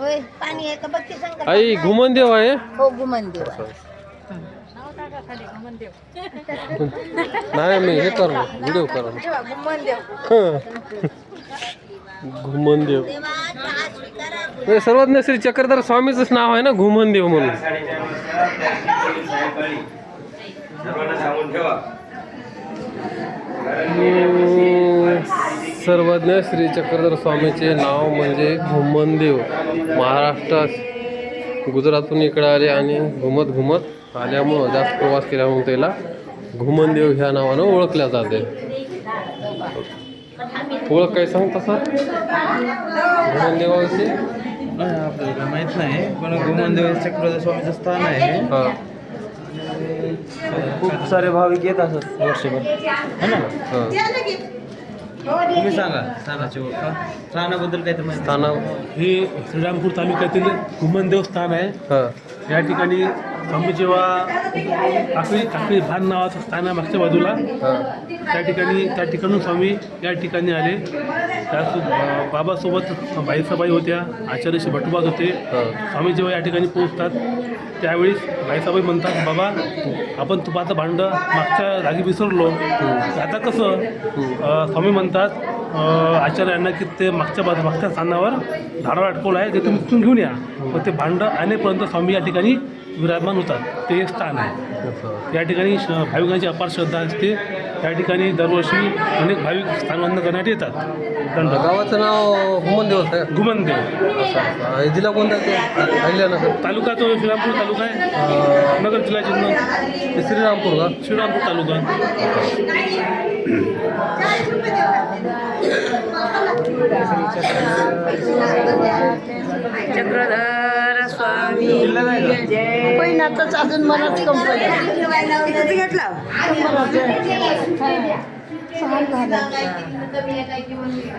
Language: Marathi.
होय पाणी आहे का? बघ की सांग आई घुमनदेव आहे. हो देव आहे. नाही मी हे कर व्हिडिओ कर. ठेवा, गुमान देव. घुमनदेव हे सर्वज्ञ श्री चक्रधर स्वामीचंच नाव आहे ना घुमनदेव म्हणून. हम्म, सर्वज्ञ श्री चक्रधर स्वामीचे नाव म्हणजे घुमनदेव. महाराष्ट्रात गुजरातहून इकडे आले आणि घुमत घुमत आल्यामुळं जास्त प्रवास केल्यामुळे त्याला घुमनदेव ह्या नावानं ओळखल्या जाते. ओळख काय सांगता सर? घुमनदेवाविषयी? आपल्याला माहीत नाही पण गोमनदेव चक्रवर्ती स्वामीचं स्थान आहे. हां. खूप सारे भाविक येत असत वर्षभर. है ना? तुम्ही सांगा स्थानाची ओळख. हा? स्थानाबद्दल काय तर माहिती. स्थाना हे श्रीरामपूर तालुक्यातील घुमन देवस्थान आहे. हां. या ठिकाणी स्वामी जेव्हा आकळी आकळी भान नावाचं स्थान आहे मागच्या बाजूला त्या ठिकाणी त्या ठिकाणून स्वामी या ठिकाणी आले. अं, बाबासोबत बाईसाबाई होत्या आचार्य श्री भटुबाज होते. स्वामी जेव्हा या ठिकाणी पोहोचतात त्यावेळेस बाईसाबाई म्हणतात बाबा आपण तुपाचं भांडं मागच्या जागी विसरलो. आता कसं? स्वामी म्हणतात आचार्यांना की ते मागच्या बाजू मागच्या स्थानावर झाडावर अटकवलं आहे ते तुम्ही तिथून घेऊन या. मग ते भांडं आणेपर्यंत स्वामी या ठिकाणी विराजमान होतात. ते एक स्थान आहे. या ठिकाणी श भाविकांची अपार श्रद्धा असते. त्या ठिकाणी दरवर्षी अनेक भाविक स्थानबंध करण्यात येतात. गावाचं नाव घुमनदेवच आहे. असं हे जिल्हा कोणता तालुका तो श्रीरामपूर तालुका आहे. नगर जिल्हा जिल्हा. श्रीरामपूर का? श्रीरामपूर तालुका. चक्रधर स्वामी. पहिल्यातच अजून मलाच कंपनी घेतला?